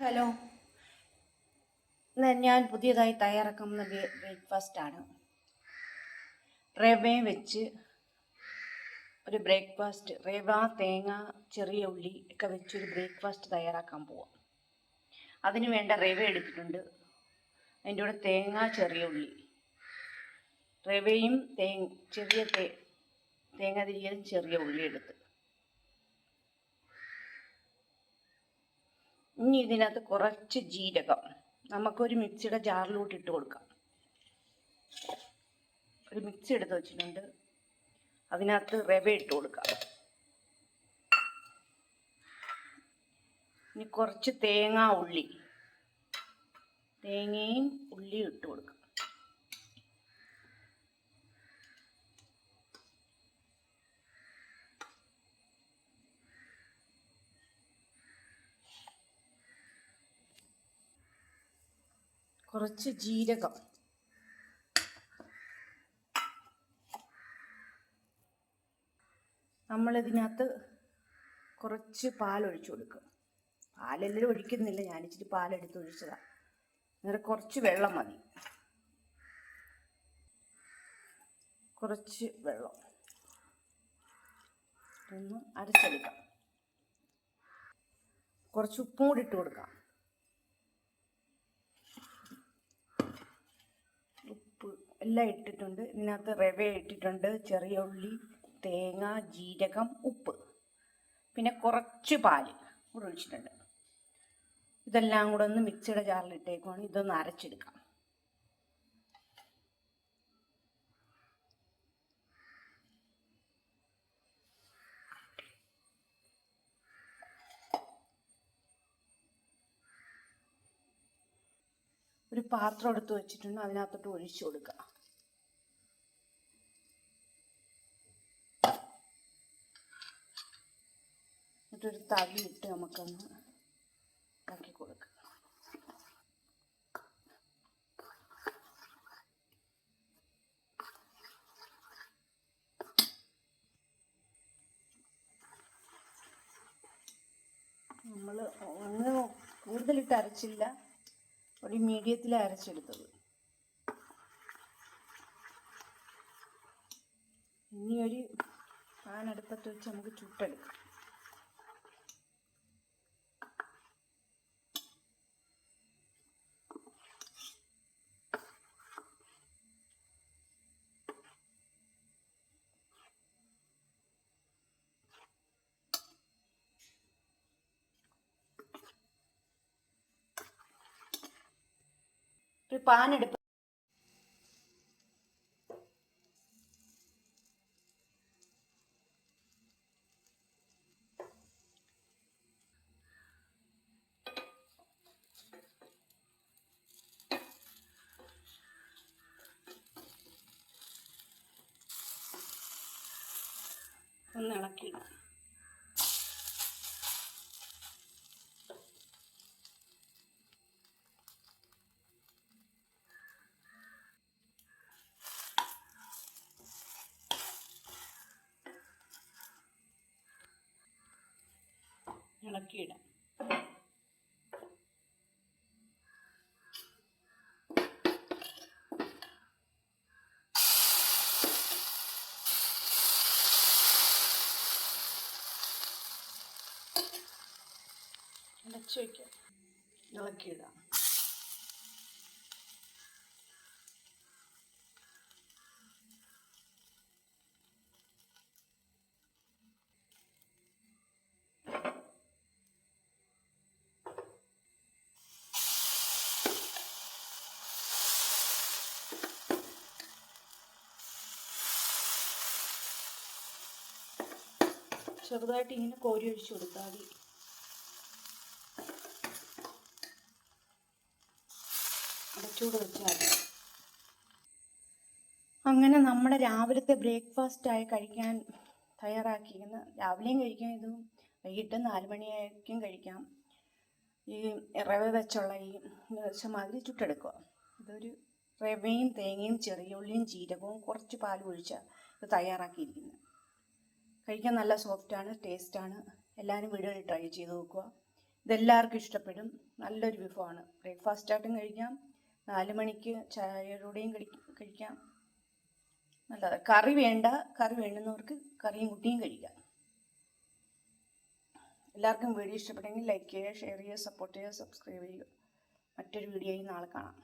Hello. ഞാൻ പുതിയതായി തയ്യാറാക്കുന്ന ബ്രേക്ക്ഫാസ്റ്റ് ആണ്. റേവയും വെച്ച് ഒരു ബ്രേക്ക്ഫാസ്റ്റ് റവ തേങ്ങ ചെറിയ ഉള്ളി ഒക്കെ വെച്ച് ഒരു ബ്രേക്ക്ഫാസ്റ്റ് തയ്യാറാക്കാൻ പോവാം. അതിന് വേണ്ട റവ എടുത്തിട്ടുണ്ട്. അതിന്റെ കൂടെ തേങ്ങ ചെറിയ ഉള്ളി. റവയും തേ ചെറിയ തേ തേങ്ങ തിരിയലും ചെറിയ ഉള്ളി എടുത്ത്. ഇനി ഇതിനകത്ത് കുറച്ച് ജീരകം. നമുക്കൊരു മിക്സിയുടെ ജാറിലോട്ട് ഇട്ട് കൊടുക്കാം. ഒരു മിക്സി എടുത്ത് വെച്ചിട്ടുണ്ട്. അതിനകത്ത് റവ ഇട്ട് കൊടുക്കാം. ഇനി കുറച്ച് തേങ്ങ ഉള്ളി. തേങ്ങയും ഉള്ളിയും ഇട്ട് കൊടുക്കാം. കുറച്ച് ജീരകം. നമ്മളിതിനകത്ത് കുറച്ച് പാലൊഴിച്ചു കൊടുക്കും പാലെല്ലാം ഒഴിക്കുന്നില്ല. ഞാൻ ഇച്ചിരി പാലെടുത്ത് ഒഴിച്ചതാണ് അന്നേരം കുറച്ച് വെള്ളം മതി. കുറച്ച് വെള്ളം. ഒന്ന് അരച്ചെടുക്കാം. കുറച്ച് ഉപ്പും കൂടി ഇട്ട് കൊടുക്കാം ഉപ്പ് എല്ലാം ഇട്ടിട്ടുണ്ട്. ഇതിനകത്ത് റവ ഇട്ടിട്ടുണ്ട്. ചെറിയ ഉള്ളി തേങ്ങ ജീരകം ഉപ്പ്. പിന്നെ കുറച്ച് പാൽ കൂടെ ഒഴിച്ചിട്ടുണ്ട്. ഇതെല്ലാം കൂടെ ഒന്ന് മിക്സിയുടെ ജാറിലിട്ടേക്കുവാണ് ഇതൊന്ന് അരച്ചെടുക്കാം. ഒരു പാത്രം എടുത്ത് വെച്ചിട്ടുണ്ട്. അതിനകത്തോട്ട് ഒഴിച്ചു കൊടുക്കുക എന്നിട്ടൊരു തവി ഇട്ട് നമുക്കൊന്ന് ഇതാക്കി കൊടുക്കാം. നമ്മൾ ഒന്ന് കൂടുതലിട്ട് അരച്ചില്ല. ഒരു മീഡിയത്തിൽ അരച്ചെടുത്തത്. ഇനി ഒരു പാൻ അടുപ്പത്ത് വെച്ച് നമുക്ക് ചുട്ടെടുക്കാം. ഒരു പാൻ എടുപ്പ് ഒന്ന് ഇളക്കിയിടാം ഇളക്കിയിടാം. അടച്ചു വയ്ക്കാം. ഇളക്കിയിടാം. ചെറുതായിട്ട് ഇങ്ങനെ കോരി ഒഴിച്ചു കൊടുത്താൽ മതി. അടച്ചൂട് വെച്ചാൽ അങ്ങനെ നമ്മുടെ രാവിലത്തെ ബ്രേക്ക്ഫാസ്റ്റായി കഴിക്കാൻ തയ്യാറാക്കിയിരുന്ന രാവിലെയും കഴിക്കാം ഇതും വൈകിട്ട് നാല് മണിയായിരിക്കും കഴിക്കാം. ഈ റവ വെച്ചുള്ള ഈ മാതിരി ചുട്ടെടുക്കുക. ഇതൊരു റവയും തേങ്ങയും ചെറിയ ഉള്ളിയും ജീരകവും കുറച്ച് പാൽ ഒഴിച്ചാൽ ഇത് തയ്യാറാക്കിയിരിക്കുന്നത്. കഴിക്കാൻ നല്ല സോഫ്റ്റാണ് ടേസ്റ്റാണ്. എല്ലാവരും വീടുകളിൽ ട്രൈ ചെയ്ത് നോക്കുക. ഇതെല്ലാവർക്കും ഇഷ്ടപ്പെടും. നല്ലൊരു വിഭവമാണ്. ബ്രേക്ക്ഫാസ്റ്റായിട്ടും കഴിക്കാം. നാല് മണിക്ക് ചായയോടെയും കഴിക്കാം. നല്ലതാണ് കറി വേണ്ട. കറി വേണ്ടുന്നവർക്ക് കറിയും കുട്ടിയും കഴിക്കാം. എല്ലാവർക്കും വീഡിയോ ഇഷ്ടപ്പെട്ടെങ്കിൽ ലൈക്ക് ചെയ്യുക ഷെയർ ചെയ്യുക സപ്പോർട്ട് ചെയ്യുക സബ്സ്ക്രൈബ് ചെയ്യുക. മറ്റൊരു വീഡിയോയിൽ നാളെ കാണാം.